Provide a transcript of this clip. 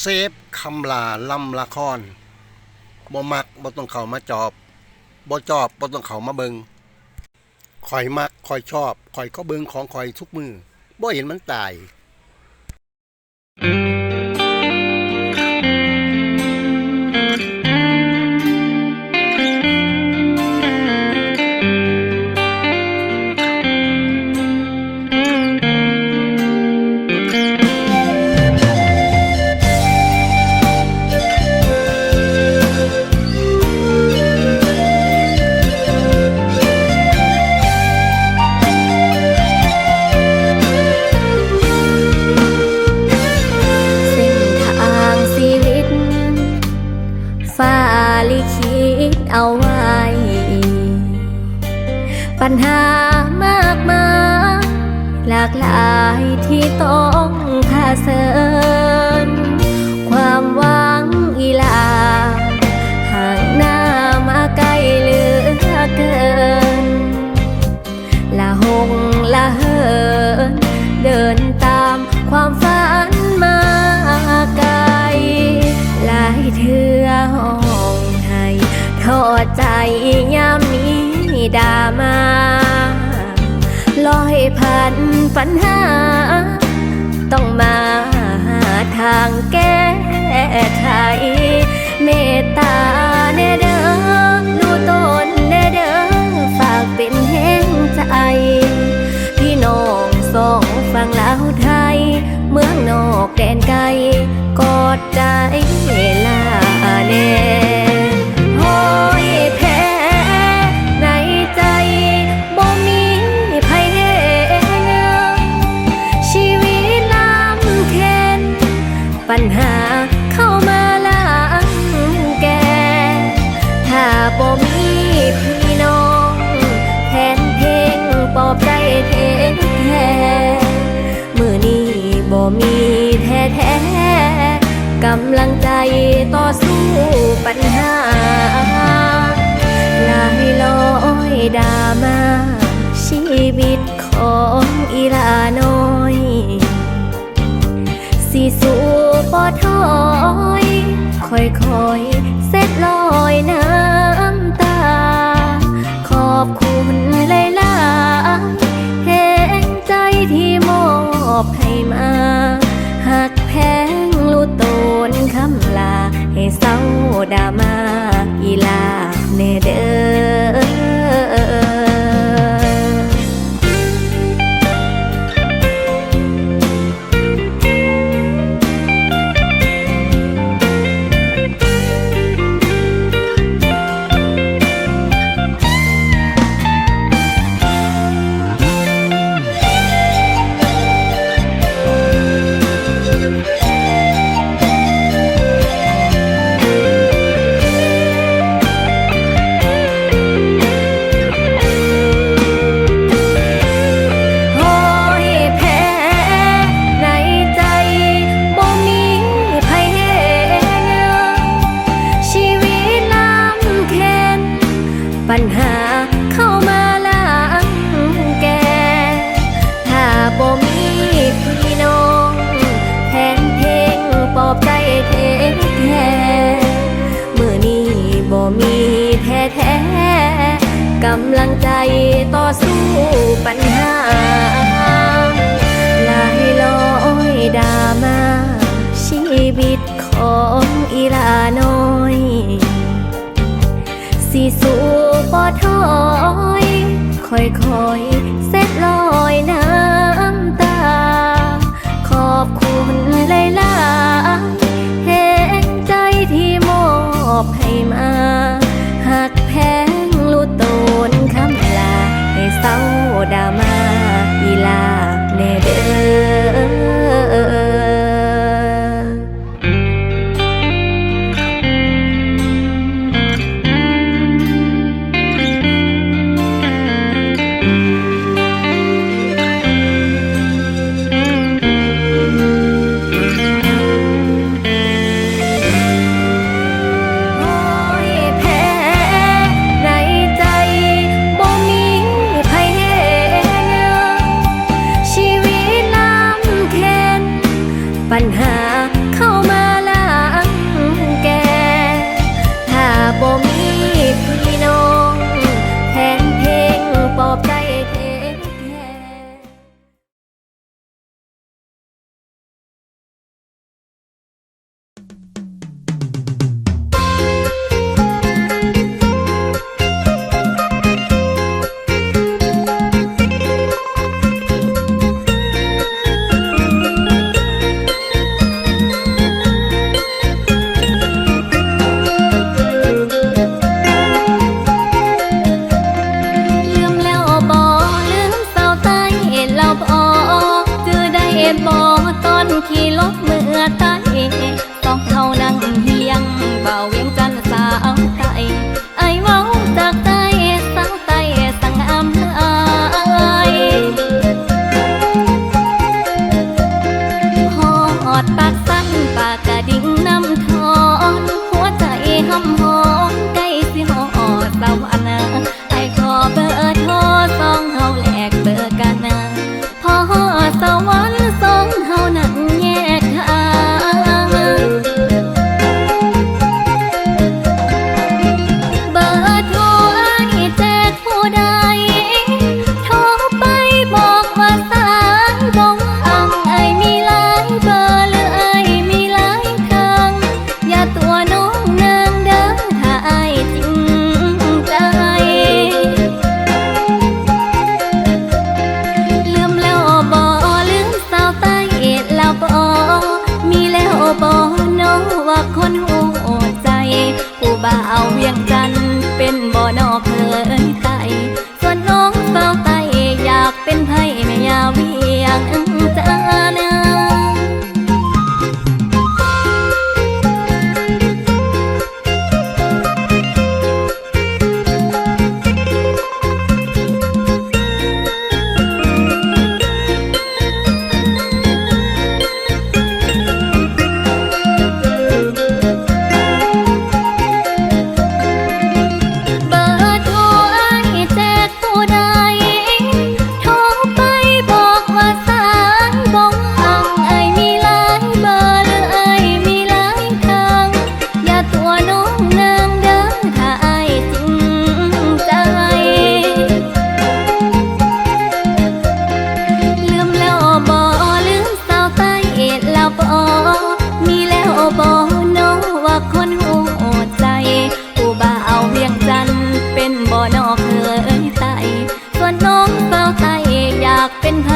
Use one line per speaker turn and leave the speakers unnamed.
เซฟคำลาลำละครบ่มักบ่ต้องเข้ามาจอบบ่จอบบ่ต้องเข้ามาเบิงข่อยมักข่อยชอบข่อยก็เบิงของข่อยทุกมือบ่เห็นมันตาย
เลิขิตเอาไว้ ปัญหามากมายหลากหลายที่ต้องพาเสริญความหวังอีลา ใจยามนี้ดามาลอยผ่านปัญหา ต้องมาหาทางแก้ไขเมตตาแน อยดามาชีวิตของอีลาน้อย สิสู้ปอถอยค่อยๆเสร็จลอยน้ำตา ขอบคุณหลายๆแห่งใจที่มอบให้มาหักแพงลูโตนคำลาให้เศร้าดามา ลังใจต่อสู้ปัญหาลายลอยดามา ชีวิตของอีลาน้อย สิสู้ปอถอย ค่อยๆ เป็นไผ